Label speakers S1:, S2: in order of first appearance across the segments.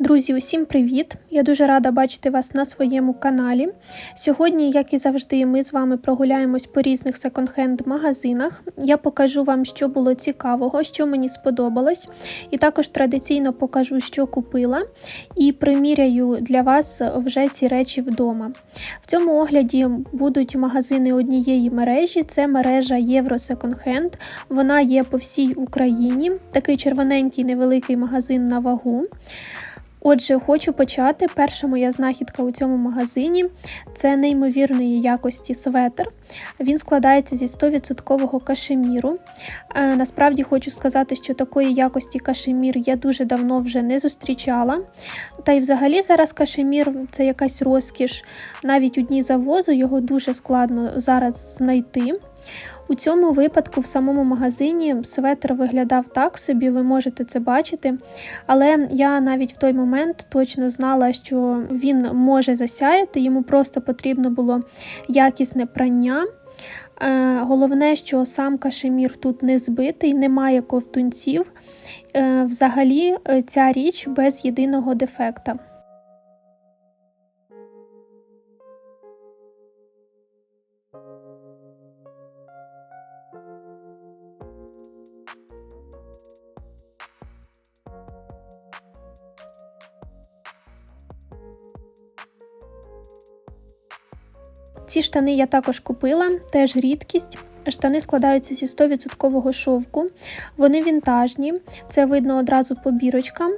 S1: Друзі, усім привіт! Я дуже рада бачити вас на своєму каналі. Сьогодні, як і завжди, ми з вами прогуляємось по різних секонд-хенд магазинах. Я покажу вам, що було цікавого, що мені сподобалось, і також традиційно покажу, що купила, і приміряю для вас вже ці речі вдома. В цьому огляді будуть магазини однієї мережі, це мережа Євро Секонд-хенд. Вона є по всій Україні. Такий червоненький невеликий магазин на вагу. Отже, хочу почати. Перша моя знахідка у цьому магазині це неймовірної якості светр. Він складається зі 100% кашеміру. Е, насправді хочу сказати, що такої якості кашемір я дуже давно вже не зустрічала. Та й взагалі зараз кашемір це якась розкіш. Навіть у дні завозу його дуже складно зараз знайти. У цьому випадку в самому магазині светр виглядав так собі, ви можете це бачити. Але я навіть в той момент точно знала, що він може засяяти, йому просто потрібно було якісне прання. Е, Головне, що сам кашемір тут не збитий, немає ковтунців. Е, Взагалі, е, ця річ без єдиного дефекта. Ці штани я також купила, теж рідкість. Штани складаються зі 100% шовку, вони вінтажні, це видно одразу по бірочкам.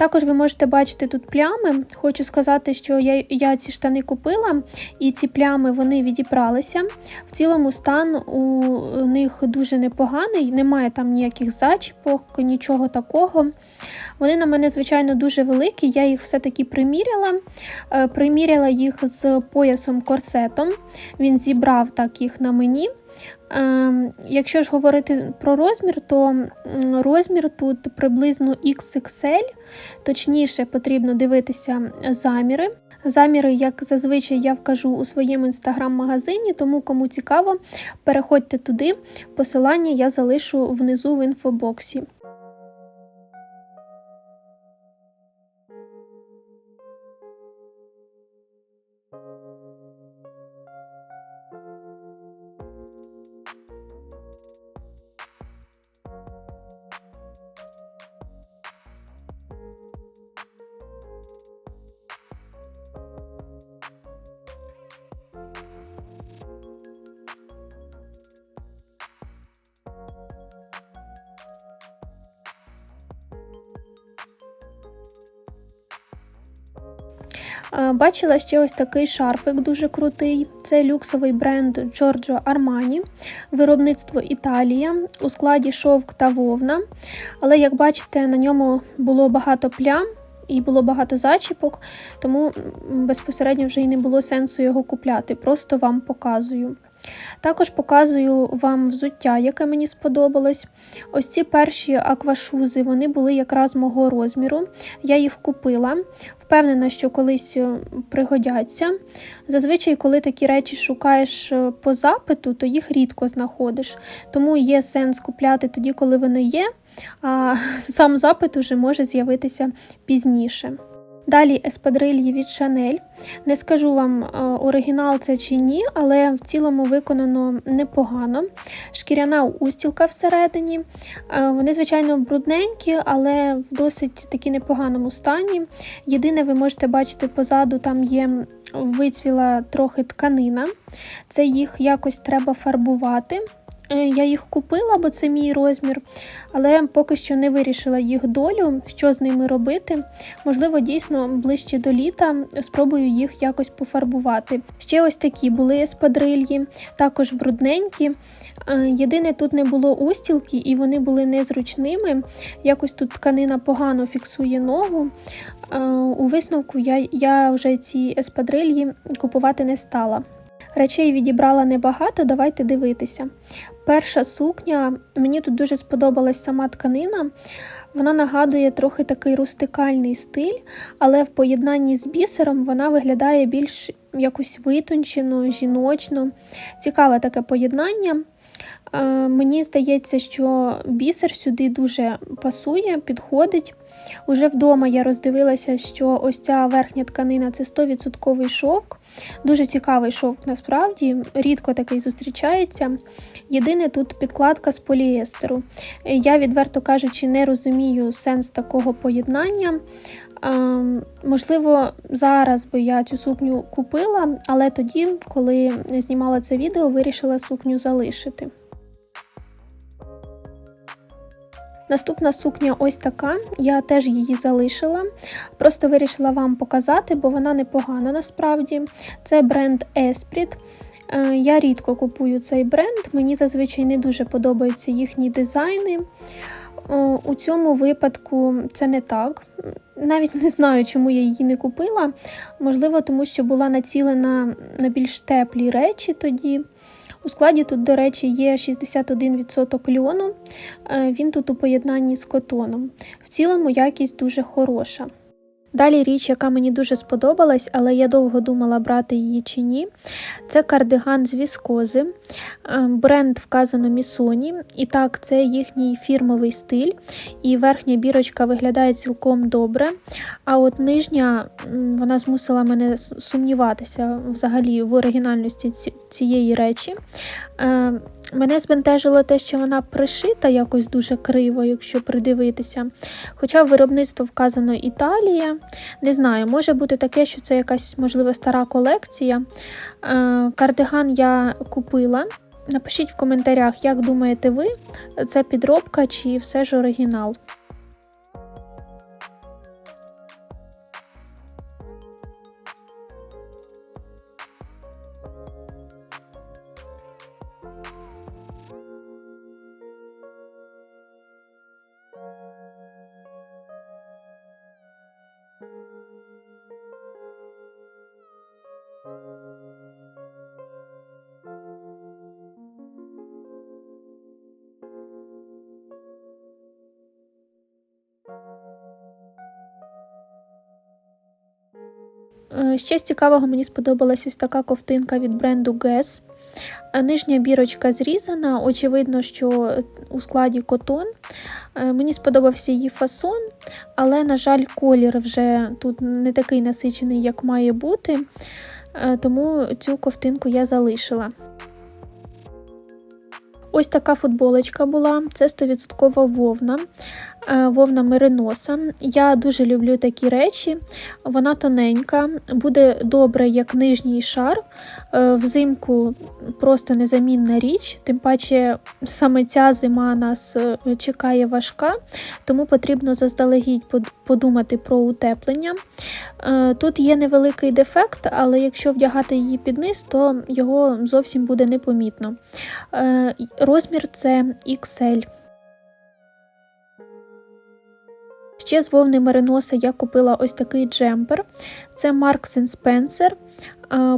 S1: Також ви можете бачити тут плями. Хочу сказати, що я я ці штани купила, і ці плями вони відібралися. В цілому стан у них дуже непоганий, немає там ніяких зачіпок, нічого такого. Вони на мене, звичайно, дуже великі. Я їх все-таки приміряла. Е, приміряла їх з поясом корсетом. Він зібрав так їх на мені. Ем, якщо ж говорити про розмір, то розмір тут приблизно XXL, точніше потрібно дивитися заміри. Заміри, як зазвичай, я вкажу у своєму інстаграм-магазині, тому кому цікаво, переходьте туди. Посилання я залишу внизу в інфобоксі. Бачила ще ось такий шарфик дуже крутий. Це люксовий бренд Giorgio Armani, виробництво Італія у складі шовк та вовна. Але, як бачите, на ньому було багато плям. І було багато зачіпок, тому безпосередньо вже й не було сенсу його купляти. Просто вам показую. Також показую вам взуття, яке мені сподобалось. Ось ці перші аквашузи вони були якраз мого розміру. Я їх купила. Впевнена, що колись е, пригодяться. Зазвичай, коли такі речі шукаєш е, по запиту, то їх рідко знаходиш. Тому є сенс купляти тоді, коли вони є, а сам запит уже може з'явитися пізніше. Далі еспадрильї від Chanel. Не скажу вам, е, оригінал це чи ні, але в цілому виконано непогано. Шкіряна устілка всередині. Е, вони, звичайно, брудненькі, але в досить таки непоганому стані. Єдине, ви можете бачити позаду, там є вицвіла трохи тканина. Це їх якось треба фарбувати. Е, я їх купила, бо це мій розмір, але поки що не вирішила їх долю, що з ними робити. Можливо, дійсно ближче до літа спробую їх якось пофарбувати. Ще ось такі були еспадрильї, також брудненькі. Е, єдине, тут не було устілки, і вони були незручними. Якось тут тканина погано фіксує ногу. Е, у висновку я, я вже ці еспадрильї купувати не стала. Речей відібрала небагато, давайте дивитися. Перша сукня, мені тут дуже сподобалась сама тканина. Вона нагадує трохи такий рустикальний стиль, але в поєднанні з бісером вона виглядає більш якось витончено, жіночно. Цікаве таке поєднання. Е, Мені здається, що бісер сюди дуже пасує, підходить. Уже вдома я роздивилася, що ось ця верхня тканина це 100% шовк. Дуже цікавий шовк насправді, рідко такий зустрічається. Єдине тут підкладка з поліестеру. Я, відверто кажучи, не розумію сенс такого поєднання. Ем, можливо, зараз би я цю сукню купила, але тоді, коли знімала це відео, вирішила сукню залишити. Наступна сукня ось така, я теж її залишила. Просто вирішила вам показати, бо вона непогана насправді. Це бренд Esprit. Е, Я рідко купую цей бренд, мені зазвичай не дуже подобаються їхні дизайни. У цьому випадку це не так. Навіть не знаю, чому я її не купила. Можливо, тому що була націлена на більш теплі речі тоді. У складі тут, до речі, є 61% льону. Е, Він тут у поєднанні з котоном. В цілому якість дуже хороша. Далі річ, яка мені дуже сподобалась, але я довго думала, брати її чи ні. Це кардиган з віскози. Е, Бренд вказано Місоні. І так, це їхній фірмовий стиль. І верхня бірочка виглядає цілком добре. А от нижня вона змусила мене сумніватися взагалі в оригінальності цієї речі. Мене збентежило те, що вона пришита якось дуже криво, якщо придивитися. Хоча виробництво вказано Італія. Не знаю, може бути таке, що це якась, можливо, стара колекція. Е, Кардиган я купила. Напишіть в коментарях, як думаєте ви, це підробка чи все ж оригінал. Ще з цікавого мені сподобалась ось така ковтинка від бренду Guess. Е, Нижня бірочка зрізана, очевидно, що у складі котон. Е, Мені сподобався її фасон, але, на жаль, колір вже тут не такий насичений, як має бути, Е, тому цю ковтинку я залишила. Ось така футболочка була, це 100% вовна, е, вовна мериноса. Я дуже люблю такі речі. Вона тоненька, буде добре як нижній шар. Е, Взимку просто незамінна річ, тим паче саме ця зима нас е, чекає важка, тому потрібно заздалегідь подумати про утеплення. Е, Тут є невеликий дефект, але якщо вдягати її під низ, то його зовсім буде непомітно. Е, Розмір це XL. Ще з вовни мериноса я купила ось такий джемпер. Це Marks Spencer.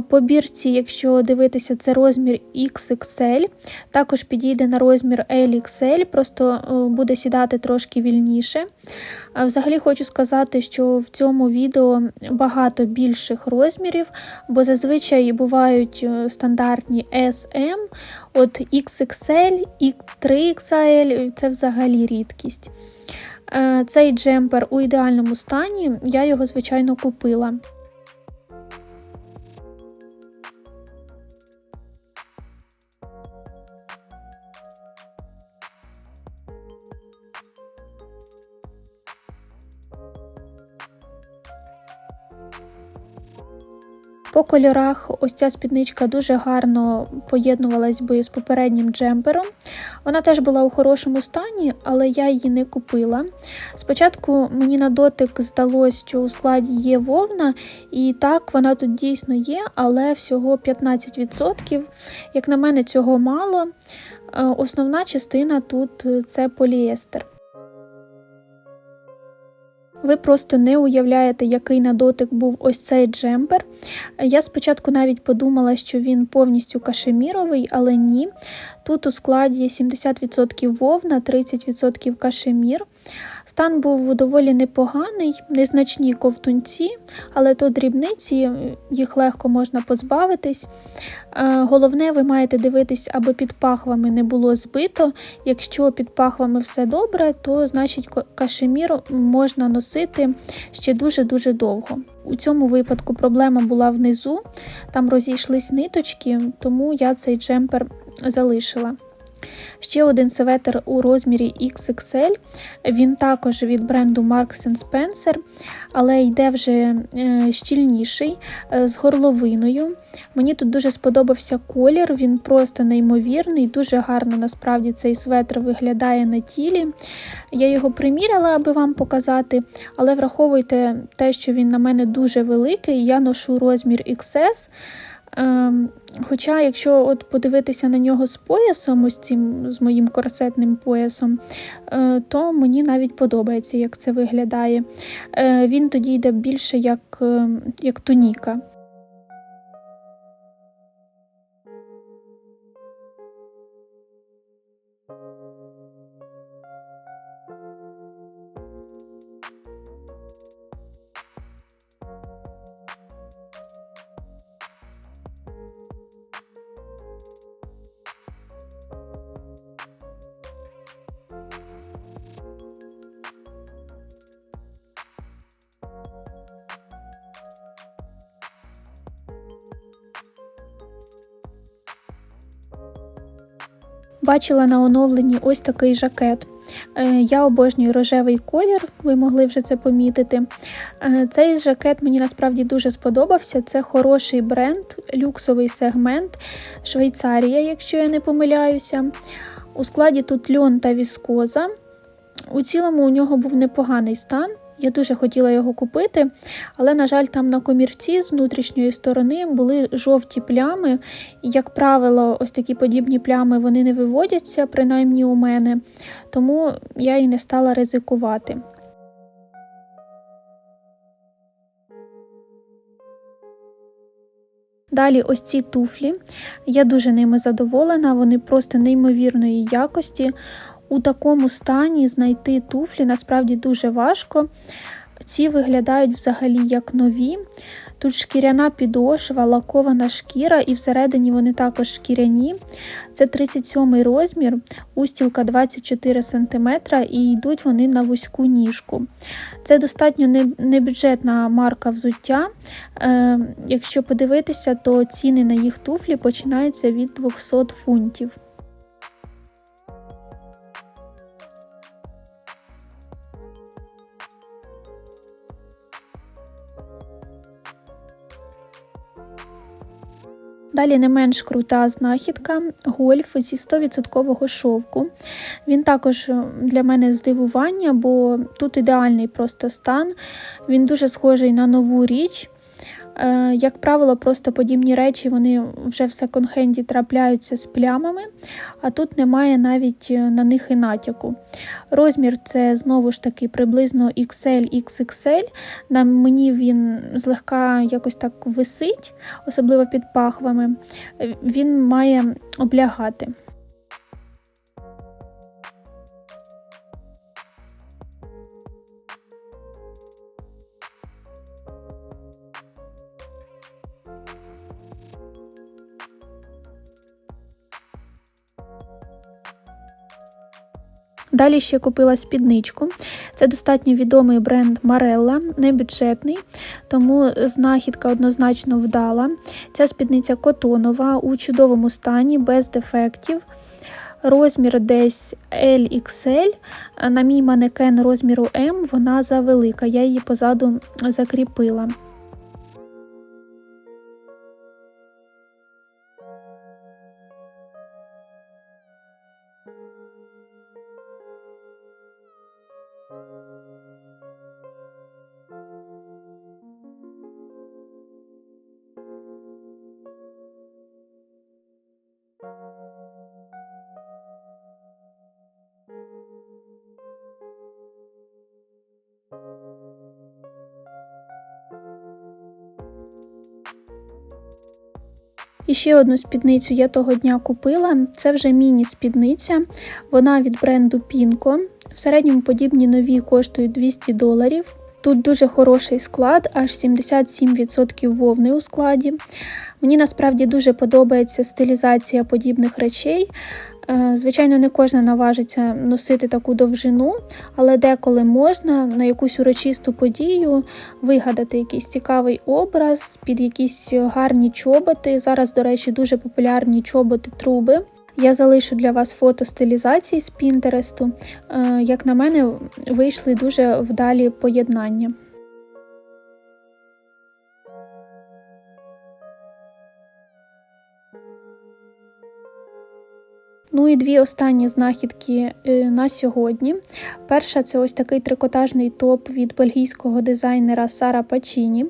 S1: По бірці, якщо дивитися, це розмір XXL. Також підійде на розмір LXL, просто е, буде сідати трошки вільніше. Взагалі хочу сказати, що в цьому відео багато більших розмірів, бо зазвичай бувають е, стандартні SM, от XXL, і 3XL це взагалі рідкість. Е, Цей джемпер у ідеальному стані, я його, звичайно, купила. По кольорах ось ця спідничка дуже гарно поєднувалась би з попереднім джемпером. Вона теж була у хорошому стані, але я її не купила. Спочатку мені на дотик здалося, що у складі є вовна, і так вона тут дійсно є, але всього 15%. Як на мене, цього мало. Е, Основна частина тут це поліестер. Ви просто не уявляєте, який на дотик був ось цей джемпер. Я спочатку навіть подумала, що він повністю кашеміровий, але ні. Тут у складі 70% вовна, 30% кашемір. Стан був доволі непоганий, незначні ковтунці, але то дрібниці, їх легко можна позбавитись. Е, Головне, ви маєте дивитись, аби під пахвами не було збито. Якщо під пахвами все добре, то значить кашемір можна носити ще дуже-дуже довго. У цьому випадку проблема була внизу, там розійшлись ниточки, тому я цей джемпер залишила. Ще один светр у розмірі XXL. Він також від бренду Marks Spencer, але йде вже е, щільніший е, з горловиною. Мені тут дуже сподобався колір, він просто неймовірний, дуже гарно насправді цей светр виглядає на тілі. Я його приміряла, аби вам показати, але враховуйте те, що він на мене дуже великий, я ношу розмір XS. Ем, Хоча, якщо от подивитися на нього з поясом, ось цим з моїм корсетним поясом, е, то мені навіть подобається, як це виглядає. Е, Він тоді йде більше як, е, як туніка. Бачила на оновленні ось такий жакет. Е, Я обожнюю рожевий колір, ви могли вже це помітити. Е, Цей жакет мені насправді дуже сподобався. Це хороший бренд, люксовий сегмент, Швейцарія, якщо я не помиляюся. У складі тут льон та віскоза. У цілому у нього був непоганий стан. Я дуже хотіла його купити, але, на жаль, там на комірці з внутрішньої сторони були жовті плями. Як правило, ось такі подібні плями вони не виводяться, принаймні у мене, тому я і не стала ризикувати. Далі ось ці туфлі. Я дуже ними задоволена, вони просто неймовірної якості. У такому стані знайти туфлі насправді дуже важко. Ці виглядають взагалі як нові. Тут шкіряна підошва, лакована шкіра, і всередині вони також шкіряні. Це 37 розмір, устілка 24 см і йдуть вони на вузьку ніжку. Це достатньо небюджетна марка взуття. Е, якщо подивитися, то ціни на їх туфлі починаються від 200 фунтів. Далі не менш крута знахідка гольф зі 100% шовку. Він також е, для мене здивування, бо тут ідеальний просто стан. Він дуже схожий на нову річ. Е, Як правило, просто подібні речі вони вже в секонд-хенді трапляються з плямами, а тут немає навіть е, на них і натяку. Розмір це знову ж таки приблизно XL XXL. На мені він злегка якось так висить, особливо під пахвами. Е, Він має облягати. Далі ще купила спідничку. Це достатньо відомий бренд Marella, небюджетний, тому знахідка однозначно вдала. Ця спідниця котонова у чудовому стані, без дефектів. Розмір десь LXL. На мій манекен розміру М вона завелика, я її позаду закріпила. І ще одну спідницю я того дня купила. Це вже міні-спідниця. Вона від бренду Пінко. В середньому подібні нові коштують 200 доларів. Тут дуже хороший склад, аж 77% вовни у складі. Мені насправді дуже подобається стилізація подібних речей. Е, Звичайно, не кожна наважиться носити таку довжину, але деколи можна на якусь урочисту подію вигадати якийсь цікавий образ під якісь гарні чоботи. Зараз, до речі, дуже популярні чоботи труби. Я залишу для вас фото стилізації з Пінтересту. Як на мене, вийшли дуже вдалі поєднання. Ну і дві останні знахідки е, на сьогодні. Перша це ось такий трикотажний топ від бельгійського дизайнера Сара Пачіні.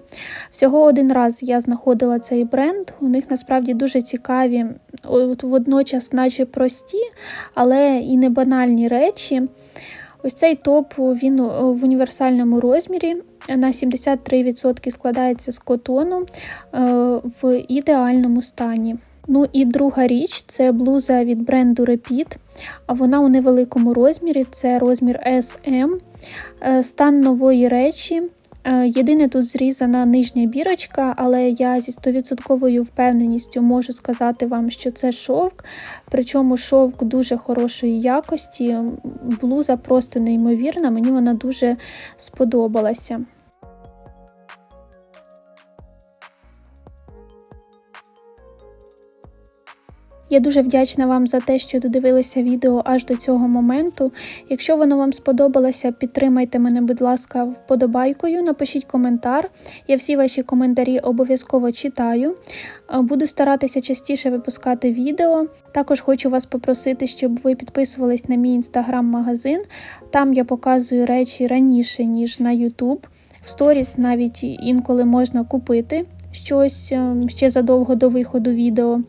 S1: Всього один раз я знаходила цей бренд. У них насправді дуже цікаві, от водночас, наче прості, але і не банальні речі. Ось цей топ він в універсальному розмірі. На 73% складається з котону е, в ідеальному стані. Ну і друга річ це блуза від бренду Repeat. Вона у невеликому розмірі, це розмір SM. Е, Стан нової речі. Е, Єдине тут зрізана нижня бірочка, але я зі 100% впевненістю можу сказати вам, що це шовк. Причому шовк дуже хорошої якості. Блуза просто неймовірна, мені вона дуже сподобалася. Я дуже вдячна вам за те, що додивилися відео аж до цього моменту. Якщо воно вам сподобалося, підтримайте мене, будь ласка, вподобайкою, напишіть коментар. Я всі ваші коментарі обов'язково читаю. Е, Буду старатися частіше випускати відео. Також хочу вас попросити, щоб ви підписувались на мій інстаграм-магазин. Там я показую речі раніше, ніж на YouTube. В сторіс навіть інколи можна купити щось е, ще задовго до виходу відео.